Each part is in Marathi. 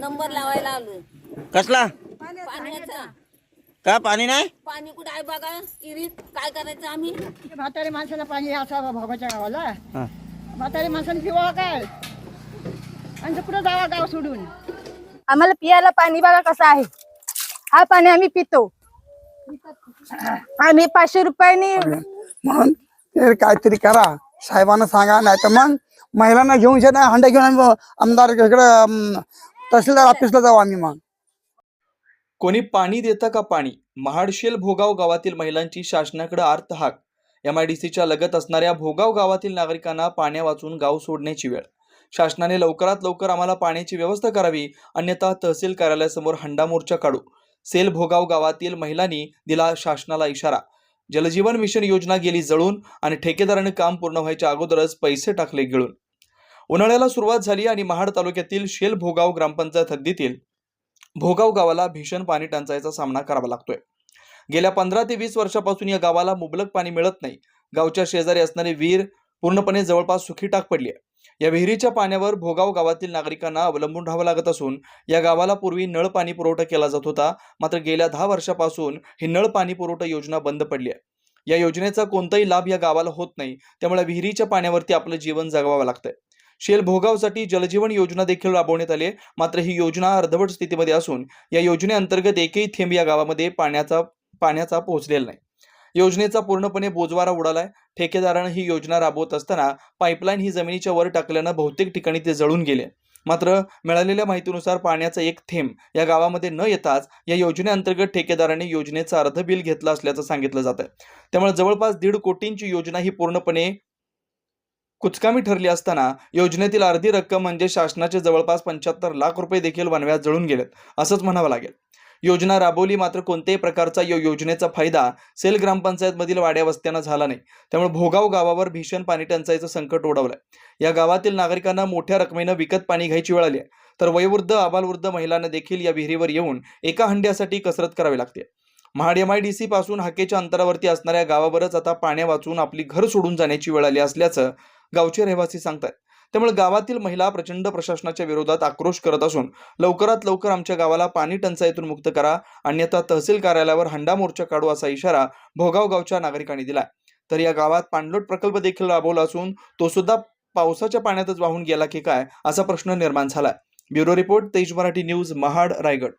नंबर लावायला आलोय कसला? पाण्याचा. का पाणी नाही? पाणी कुठे आहे बघा? इरीत काय करायचं आम्ही? म्हातारी माणसाला पाणी असा भागाच्या गावाला. हा. म्हातारी माणसाने पिवा काय? आणि कुठं जावा गाव सोडून? आम्हाला पियाला पाणी बघा कसं आहे. हा पाणी आम्ही पितो. आम्ही पाचशे रुपयांनी म्हणून ते काहीतरी करा. साहेबांना सांगा नाही तर मग महिलांना घेऊन शेत नाही हंडा घेऊन आम्ही आमदार इकडे तहसीलदार ऑफिसला जाऊ आम्ही मग. कोणी पाणी देतं का पाणी? महाडशेल भोगाव गावातील महिलांची शासनाकडे आर्त हाक. एम आय डी सीच्या लगत असणाऱ्या भोगाव गावातील नागरिकांना पाण्या वाचून गाव सोडण्याची वेळ. शासनाने लवकरात लवकर आम्हाला पाण्याची व्यवस्था करावी अन्यथा तहसील कार्यालयासमोर हंडा मोर्चा काढू. सेल भोगाव गावातील महिलांनी दिला शासनाला इशारा. जलजीवन मिशन योजना गेली जळून आणि ठेकेदाराने काम पूर्ण व्हायच्या अगोदरच पैसे टाकले गिळून. उन्हाळ्याला सुरुवात झाली आणि महाड तालुक्यातील शेल भोगाव ग्रामपंचायत हद्दीतील भोगाव गावाला भीषण पाणी टंचाईचा सामना करावा लागतोय. गेल्या पंधरा ते वीस वर्षापासून या गावाला मुबलक पाणी मिळत नाही. गावच्या शेजारी असणारी विहीर पूर्णपणे जवळपास सुखी टाक पडली आहे. या विहिरीच्या पाण्यावर भोगाव गावातील नागरिकांना अवलंबून राहावं लागत असून या गावाला पूर्वी नळ पाणी पुरवठा केला जात होता. मात्र गेल्या दहा वर्षापासून ही नळ पाणी पुरवठा योजना बंद पडली आहे. या योजनेचा कोणताही लाभ या गावाला होत नाही. त्यामुळे विहिरीच्या पाण्यावरती आपलं जीवन जगवावं लागतंय. शेल भोगावसाठी जलजीवन योजना देखील राबवण्यात आली आहे. मात्र ही योजना अर्धवट स्थितीमध्ये असून या योजनेअंतर्गत एकही थेंब या गावामध्ये पाण्याचा पाण्याचा पोहोचलेला नाही. योजनेचा पूर्णपणे बोजवारा उडालाय. ठेकेदारानं ही योजना राबवत असताना पाईपलाईन ही जमिनीच्या वर टाकल्यानं बहुतेक ठिकाणी ते जळून गेले. मात्र मिळालेल्या माहितीनुसार पाण्याचा एक थेंब या गावामध्ये न येताच या योजनेअंतर्गत ठेकेदाराने योजनेचं अर्ध बिल घेतलं असल्याचं सांगितलं जात आहे त्यामुळे जवळपास दीड कोटींची योजना ही पूर्णपणे कुचकामी ठरली असताना योजनेतील अर्धी रक्कम म्हणजे शासनाचे जवळपास पंच्याहत्तर लाख रुपये देखील वनव्यात जळून गेलेत असंच म्हणावं लागेल. योजना राबवली मात्र कोणत्याही प्रकारचा या योजनेचा फायदा सेल ग्रामपंचायतमधील वाड्या वस्त्यांना झाला नाही. त्यामुळे भोगाव गावावर भीषण पाणी टंचाईचं संकट ओढवलंय. या गावातील नागरिकांना मोठ्या रकमेनं विकत पाणी घ्यायची वेळ आली आहे. तर वयोवृद्ध आबालवृद्ध महिलांना देखील या विहिरीवर येऊन एका हंड्यासाठी कसरत करावी लागते. Mahad M I D C पासून हाकेच्या अंतरावरती असणाऱ्या गावावरच आता पाण्या वाचून आपली घर सोडून जाण्याची वेळ आली असल्याचं गावचे रहिवासी सांगतात त्यामुळे गावातील महिला प्रचंड प्रशासनाच्या विरोधात आक्रोश करत असून लवकरात लवकर आमच्या गावाला पाणी टंचाईतून मुक्त करा अन्यथा तहसील कार्यालयावर हंडा मोर्चा काढू असा इशारा भोगाव गावच्या नागरिकांनी दिलाय. तर या गावात पाणलोट प्रकल्प देखील राबवला असून तो सुद्धा पावसाच्या पाण्यातच वाहून गेला की काय असा प्रश्न निर्माण झालाय. ब्युरो रिपोर्ट तेज मराठी न्यूज महाड रायगड.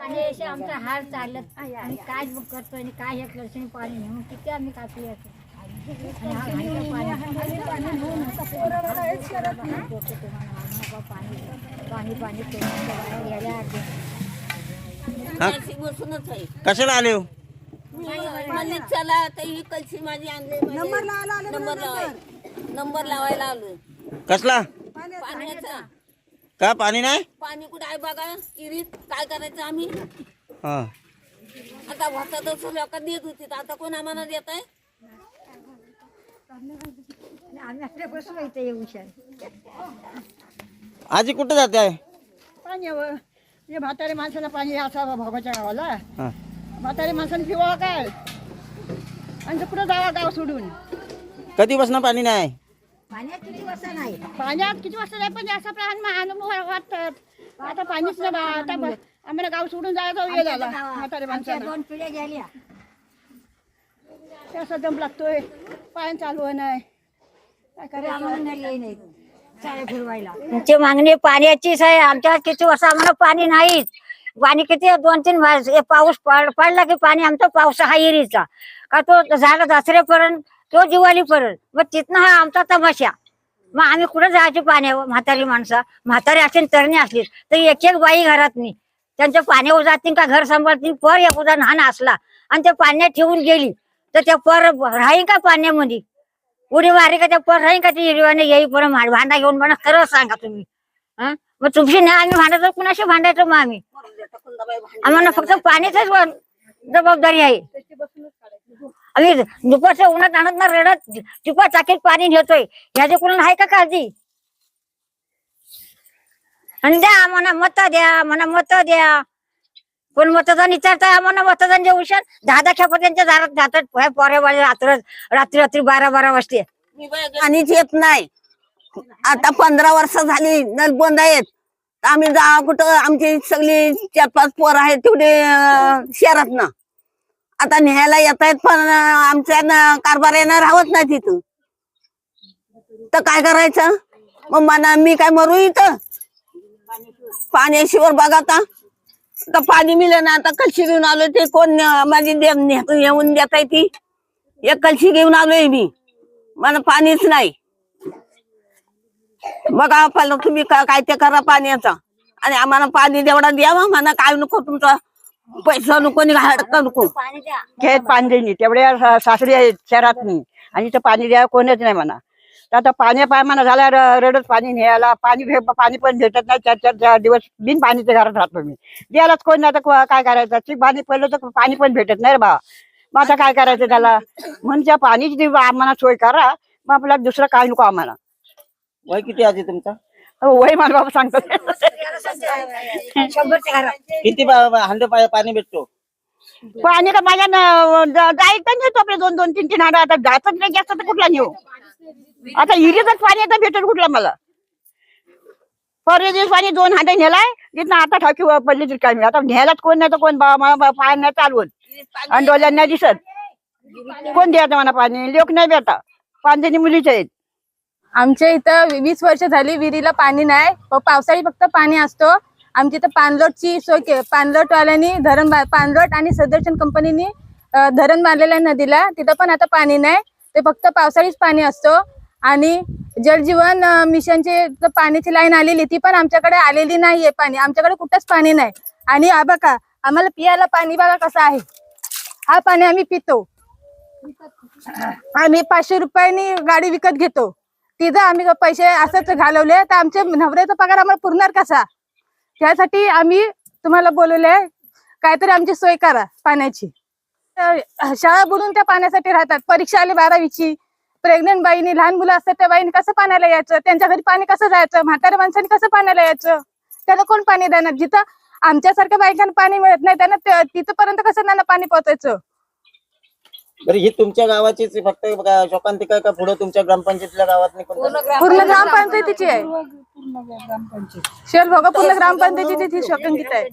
असे आमचा हार चालत. आणि काय करतोय काय पाणी घेऊन किती आम्ही कापली पाणी पाणी हा? कशाला आले हो? म्हणली चला तर ही कळशी माझी आणली नंबर नंबर? लावाय नंबर लावायला आलोय. कसला? पाण्याचा. का? पाणी नाही? पाणी कुठे आहे बघा? इरीत काय करायचं आम्ही? हा. आता तर लोक देत होती. तर आता कोण आम्हाला देत आहे? आम्ही आपल्या बसून इथे येऊ शकतो आजी कुठं जाते? आहे पाण्यावर म्हणजे म्हातारी माणसाला पाणी असा भागाच्या गावाला. हा. म्हातारी माणसाने पिवा काय? आणि कुठं जावा गाव सोडून? कधीपासून पाणी नाही? पाण्यात किती वाजता नाही. पाण्यात किती वाजता नाही पण असा प्रमाण अनुभव वाटतात. आता पाणीच नाही बा. आता ब- आम्हाला गाव सोडून जायचा वेळ झाला. म्हातारी माणसाला. दोन पिढ्या गेल्या. त्याचा दम लागतोय. पाणी चालू नाही काय करायचं? तुमची मागणी पाण्याचीच आहे आमच्या किती वर्ष आम्हाला पाणी नाहीच. पाणी किती दोन तीन वर्ष हे पाऊस पड- पडला की पाणी आमचा पाऊस हा इरीचा का तो झाला दसऱ्यापर्यंत तो दिवाळीपर्यंत. मग तिथनं हा आमचा तमाशा. मग आम्ही कुठे जायचे पाण्यावर म्हातारी माणसं? म्हातारी असली तरणी असली तर एक एक बाई घरात नाही. त्यांच्या पाण्यावर जातील का घर सांभाळतील? पर एक उदा लहान असला. आणि ते पाण्यात ठेवून गेली. तर त्या पर राहीन का पाण्यामध्ये? उडी मारी का त्या पर राहीन का ती हिरवाने येईपर्यंत भांडा घेऊन म्हणा खरं सांगा तुम्ही. हं? मग तुमची नाही आम्ही भांडायचं कुणाशी भांडायचं मग आम्ही? आम्हाला फक्त पाणीच जबाबदारी आहे. आम्ही दुपारच्या उन्हात आणत ना रडत टिपा चाकीत पाणी नेतोय. ह्याची कुणाला आहे का काळजी? आणि द्या आम्हाला मत द्या म्हणा मत द्या. पण मतदान विचारताय? आम्हाला मतदान जे शकत दहा दहा खेपा त्यांच्या दारात जातात. पोऱ्या रात्र रात्री रात्री बारा बारा वाजते. आणि पाणीच येत नाही. आता पंधरा वर्ष झाली नल बंद आहेत. आम्ही जा कुठं आमची सगळी चार पाच पोर आहेत तेवढे शहरात ना आता न्यायला येत आहेत पण आमच्या कारभार येणार राहत नाही तिथं. तर काय करायचं? मग मला मी काय मरू इथं? पाण्याशिवर बघा आता. आता पाणी मिळलं ना आता कलशी घेऊन आलो ते कोण अं, माझी दे- ने- येऊन देत आहे ती. एक कलशी घेऊन आलोय मी. मला पाणीच नाही. बघा पहिलं तुम्ही का- काय ते करा पाण्याचा. आणि आम्हाला पाणी तेवढा द्यावा म्हणा काय नको तुमचा. पैसा नको नि हडका नको. खेत पाणी तेवढ्या सा- सासरी आहेत शहरात नाही. आणि इथं पाणी द्यायला कोणच नाही म्हणा. आता पाण्या पायमाना झाल्या र- रडत पाणी न्यायला पाणी भे- पाणी पण भेटत नाही चार चार चार दिवस बिन पाणीच्या घरात राहतो मी. द्यायलाच कोण नाही तर काय करायचं? ती पाणी पडलं तर पाणी पण भेटत नाही रे बा मग आता काय करायचं त्याला? म्हणून त्या पाणीची आम्हाला सोय करा मग आपल्याला दुसरं काय नको आम्हाला. वय किती आजी तुमचा? वय मला बाबा सांगतो. किती हांडे पाणी भेटतो? पाणी का माझ्या जायचं नाही तो आपले दोन दोन तीन तीन हाडा. आता जातच नाही जास्त तर कुठला नेऊ? आता हिरीच पाणी आता भेटेल कुठला मला? परवा दिवस पाणी दोन हांडे नेलाय तिथनं आता ठाकी पडली तरी काय आता न्यायलाच कोण नाही तर कोण? बा पाय नाही चालवून आणि डोळ्यांना नाही दिसत. कोण द्यायचं मला पाणी? लोक नाही भेटा पाणी मुलीच आहेत. आमच्या इथं वीस वर्ष झाली विहिरीला पाणी नाही. पावसाळी फक्त पाणी असतो. आमच्या इथं पाणलोटची सोय के पाणलोटवाल्यांनी धरण पानलोट पाणलोट आणि सदर्शन कंपनीनी धरण बांधलेल्या नदीला. तिथं पण आता पाणी नाही. ते फक्त पावसाळीच पाणी असतो. आणि जलजीवन मिशनचे मिशनची पाण्याची लाईन आलेली ती पण आमच्याकडे आलेली नाहीये पाणी. आमच्याकडे कुठंच पाणी नाही. आणि बघा आम्हाला पियाला पाणी बघा कसं आहे. हा पाणी आम्ही पितो. आम्ही पाचशे रुपयांनी गाडी विकत घेतो. तिथं आम्ही पैसे असंच घालवले. तर आमचे नवऱ्याचा पगार आम्हाला पुरणार कसा? त्यासाठी आम्ही तुम्हाला बोलवले काहीतरी आमची सोय करा पाण्याची. शाळा बुडून त्या पाण्यासाठी राहतात. परीक्षा आली बारावीची. प्रेग्नेंट बाईनी लहान मुलं असतात त्या बाईने कसं पाण्याला यायचं? त्यांच्या घरी पाणी कसं जायचं? म्हाताऱ्या माणसाने कसं पाण्याला यायचं? त्याला कोण पाणी देणार? जिथं आमच्यासारख्या बायकांना पाणी मिळत नाही त्यांना तिथपर्यंत कसं त्यांना पाणी पोहोचायचं? बरं ही तुमच्या गावाचीच फक्त का शोकांतिका का पुढे तुमच्या ग्रामपंचायतीच्या गावात? पूर्ण ग्रामपंचायतीची आहे. शेल भोगा पूर्ण ग्रामपंचायतीची ती शोकांकित आहे.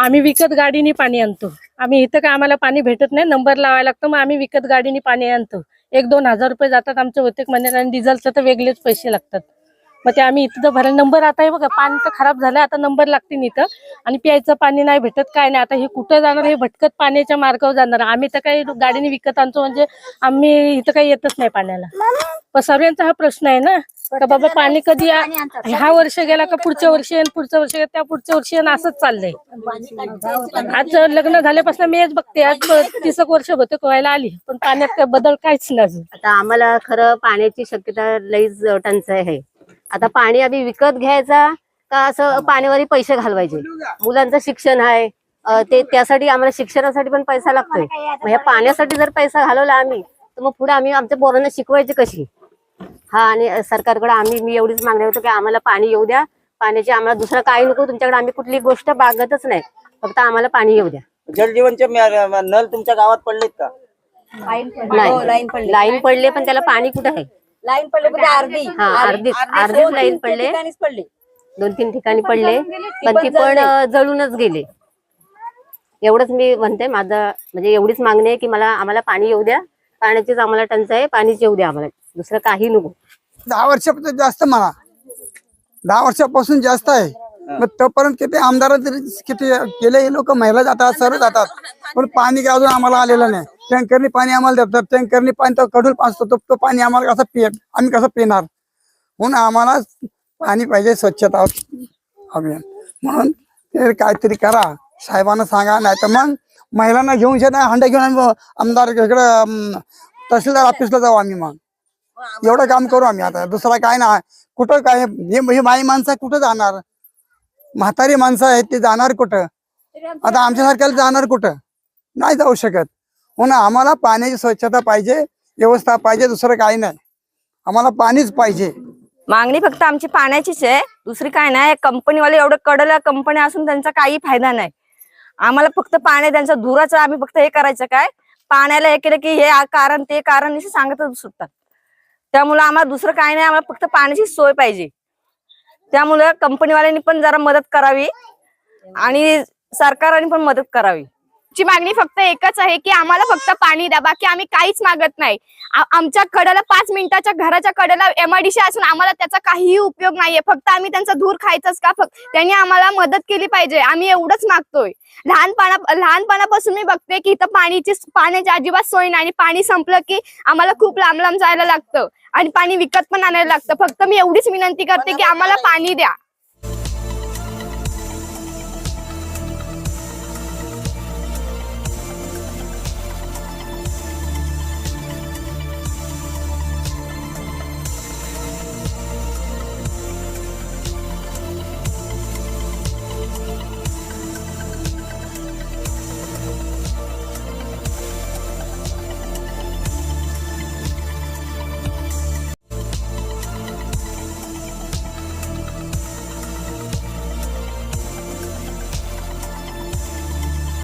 आम्ही विकत गाडीने पाणी आणतो. आम्ही इथं काय आम्हाला पाणी भेटत नाही नंबर लावायला लागतो मग आम्ही विकत गाडीने पाणी आणतो. एक दोन हजार रुपये जातात आमच्या प्रत्येक महिन्यात आणि डिझेलचं तर वेगळेच पैसे लागतात. मग ते आम्ही इथं भरायला नंबर आता हे बघा पाणी तर खराब झालं आता नंबर लागतील इथं. आणि प्यायचं पाणी नाही भेटत काय नाही आता हे कुठं जाणार हे भटकत पाण्याच्या मार्गावर जाणार. आम्ही तर काही गाडीने विकत आणतो म्हणजे आम्ही इथं काही येतच नाही पाण्याला. पण सर्वांचा हा प्रश्न आहे ना? का बाबा पाणी कधी या- ह्या वर्ष गेला का पुढच्या वर्षी येईन पुढच्या वर्षी येईन, त्या पुढच्या वर्षी येईन असंच चाललंय. आज लग्न झाल्यापासून मी हेच बघते आज तीस एक वर्ष होते व्हायला आली पण पाण्यात काय बदल काहीच नाही अजून. आता आम्हाला खरं पाण्याची शक्यता लईच टंचाई आहे. आता पाणी आम्ही विकत घ्यायचा का असं पाण्यावर पैसे घालवायचे? मुलांचं शिक्षण आहे अं, ते त्यासाठी आम्हाला शिक्षणासाठी पण पैसा लागतोय. मग ह्या पाण्यासाठी जर पैसा घालवला आम्ही तर मग पुढे आम्ही आमच्या पोरांना शिकवायचे कशी? हा आणि सरकारकडे आम्ही मी एवढीच मागणी होतो की आम्हाला पाणी येऊ द्या. पाण्याची आम्हाला दुसरं काही नको तुमच्याकडे आम्ही कुठली गोष्ट बागतच नाही. फक्त आम्हाला पाणी येऊ द्या. जलजीवनचे म्या- नल तुमच्या गावात पडलेत का? नाही. लाईन पडले. पण त्याला पाणी कुठे आहे? लाईन पडले म्हणजे अर्धी. हा अर्धी अर्धीच लाईन पडले. पडले. दोन तीन ठिकाणी पडले पण ती पण अं, जळूनच गेले. एवढंच मी म्हणते माझं म्हणजे एवढीच मागणी आहे की मला आम्हाला पाणी येऊ द्या. पाण्याचीच आम्हाला टंचाई आहे पाणीच येऊ द्या आम्हाला. दुसरं काही नको. दहा वर्षापासून जास्त म्हणा. दहा वर्षापासून जास्त आहे. मग तोपर्यंत किती आमदार किती केले हे लोक महिला जातात सर्व जातात. पण पाणी काय अजून आम्हाला आलेलं नाही. टँकरनी पाणी आम्हाला देतात. टँकरनी पाणी तो कडून असतो. तो तो पाणी आम्हाला कसं पिय आम्ही कसं पिणार? म्हणून आम्हाला पाणी पाहिजे स्वच्छता अभियान. म्हणून ते काहीतरी करा. साहेबांना सांगा नाही तर मग महिलांना घेऊन शे नाही. हंडा घेऊन आम्ही आमदार इकडं तहसीलदार ऑफिसला जाऊ आम्ही मग. एवढं काम करू आम्ही आता. दुसरा काय नाही. कुठं काय? हे माई माणसं कुठं जाणार? म्हातारी माणसं आहेत ते जाणार कुठं? आता आमच्यासारख्याला जाणार कुठं? नाही जाऊ शकत. हो म्हणून आम्हाला पाण्याची स्वच्छता पाहिजे व्यवस्था पाहिजे दुसरं काही नाही. आम्हाला पाणीच पाहिजे. मागणी फक्त आमची पाण्याचीच आहे. दुसरी काय नाही. कंपनीवाले एवढं कडला कंपनी असून त्यांचा काही फायदा नाही. आम्हाला फक्त पाणी त्यांचा धुराचं आम्ही फक्त हे करायचं काय? पाण्याला हे केलं की हे कारण ते कारण असे सांगतच सुटतात. त्यामुळं आम्हाला दुसरं काय नाही आम्हाला फक्त पाण्याची सोय पाहिजे. त्यामुळं कंपनीवाल्यांनी पण जरा मदत करावी आणि सरकारने पण मदत करावी. ची मागणी फक्त एकच आहे की आम्हाला फक्त पाणी द्या बाकी आम्ही काहीच मागत नाही. आमच्या कडेला पाच मिनिटाच्या घराच्या कडेला एमआयडीसी असून आम्हाला त्याचा काहीही उपयोग नाहीये. फक्त आम्ही त्यांचा धूर खायचंच का? फक्त त्यांनी आम्हाला मदत केली पाहिजे. आम्ही एवढंच मागतोय. लहानपणा लहानपणापासून मी बघते की इथं पाणीची पाण्याची अजिबात सोय नाही आणि पाणी संपलं की आम्हाला खूप लांब लांब जायला लागतं. आणि पाणी विकत पण आणायला लागतं. फक्त मी एवढीच विनंती करते की आम्हाला पाणी द्या.